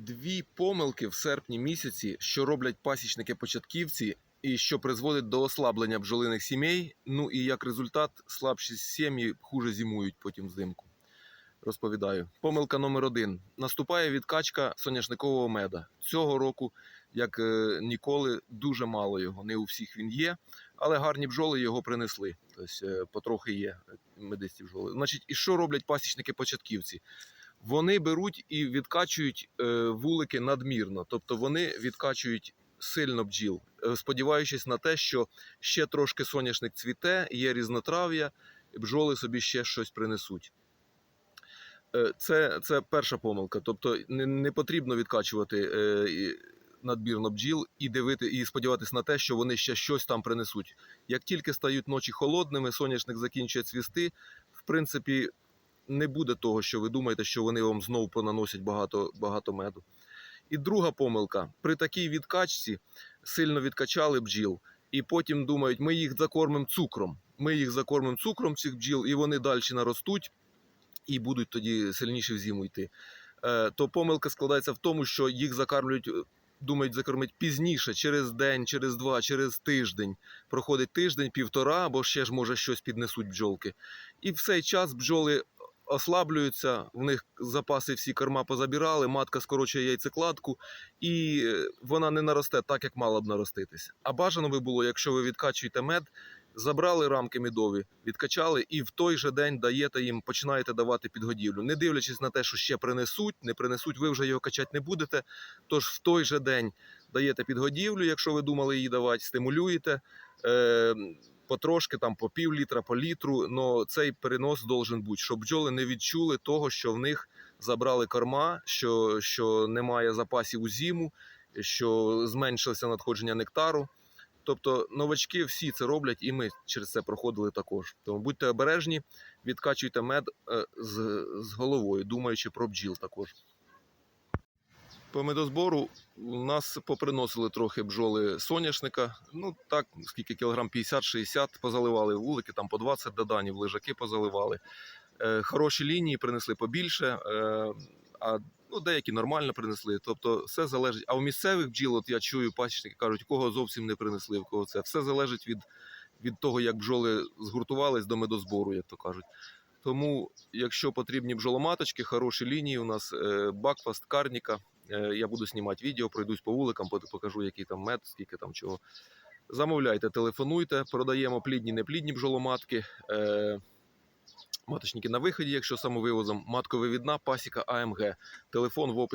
Дві помилки в серпні місяці, що роблять пасічники-початківці, і що призводить до ослаблення бджолиних сімей. Ну і як результат, слабші сім'ї хуже зимують потім взимку. Розповідаю. Помилка номер один: наступає відкачка соняшникового меда. Цього року, як е, ніколи, дуже мало його. Не у всіх він є, але гарні бджоли його принесли. Тобто е, потрохи є е, медисті бджоли. Значить, і що роблять пасічники-початківці? Вони беруть і відкачують е, вулики надмірно, тобто вони відкачують сильно бджіл, е, сподіваючись на те, що ще трошки соняшник цвіте, є різнотрав'я, бджоли собі ще щось принесуть. Е, Це, це перша помилка. Тобто не, не потрібно відкачувати надмірно бджіл і дивити, і сподіватися на те, що вони ще щось там принесуть. Як тільки стають ночі холодними, соняшник закінчує цвісти, в принципі, не буде того, що ви думаєте, що вони вам знову понаносять багато, багато меду. І друга помилка: при такій відкачці сильно відкачали бджіл, і потім думають, ми їх закормимо цукром. Ми їх закормимо цукром цих бджіл, і вони далі наростуть і будуть тоді сильніше в зиму йти. Е, то помилка складається в тому, що їх закармлюють. е, Думають закормити пізніше, через день, через два, через тиждень. Проходить тиждень, півтора, або ще ж може щось піднесуть бджолки. І в цей час бджоли ослаблюються, в них запаси всі корма позабирали, матка скорочує яйцекладку, і е, вона не наросте так, як мала б нароститися. А бажано би було, якщо ви відкачуєте мед, забрали рамки медові, відкачали, і в той же день даєте їм, починаєте давати підгодівлю. Не дивлячись на те, що ще принесуть, не принесуть, ви вже його качати не будете. Тож в той же день даєте підгодівлю, якщо ви думали її давати, стимулюєте. Е, потрошки там по пів літра, по літру, але цей перенос должен бути, щоб бджоли не відчули того, що в них забрали корма, що, що немає запасів у зиму, що зменшилося надходження нектару. Тобто новачки всі це роблять, і ми через це проходили також. Тому будьте обережні, відкачуйте мед е, з, з головою, думаючи про бджіл також. По медозбору у нас поприносили трохи бджоли соняшника. Ну так, скільки кілограм 50-60 позаливали вулики, там по 20 доданів, лежаки позаливали. Е, хороші лінії принесли побільше, е, а ну, деякі нормально принесли. Тобто все залежить. А у місцевих бджіл, от я чую, пасічники кажуть, кого зовсім не принесли, в кого це. Все залежить від, від того, як бджоли згуртувались до медозбору, як то кажуть. Тому, якщо потрібні бжоломаточки, хороші лінії, у нас е, Бакфаст, Карніка. Е, Я буду знімати відео, пройдусь по вуликам, покажу, який там мед, скільки там чого. Замовляйте, телефонуйте, продаємо плідні, неплідні бжоломатки. Е, Маточники на виході, якщо самовивозом, матковивідна пасіка АМГ. Телефон в описі.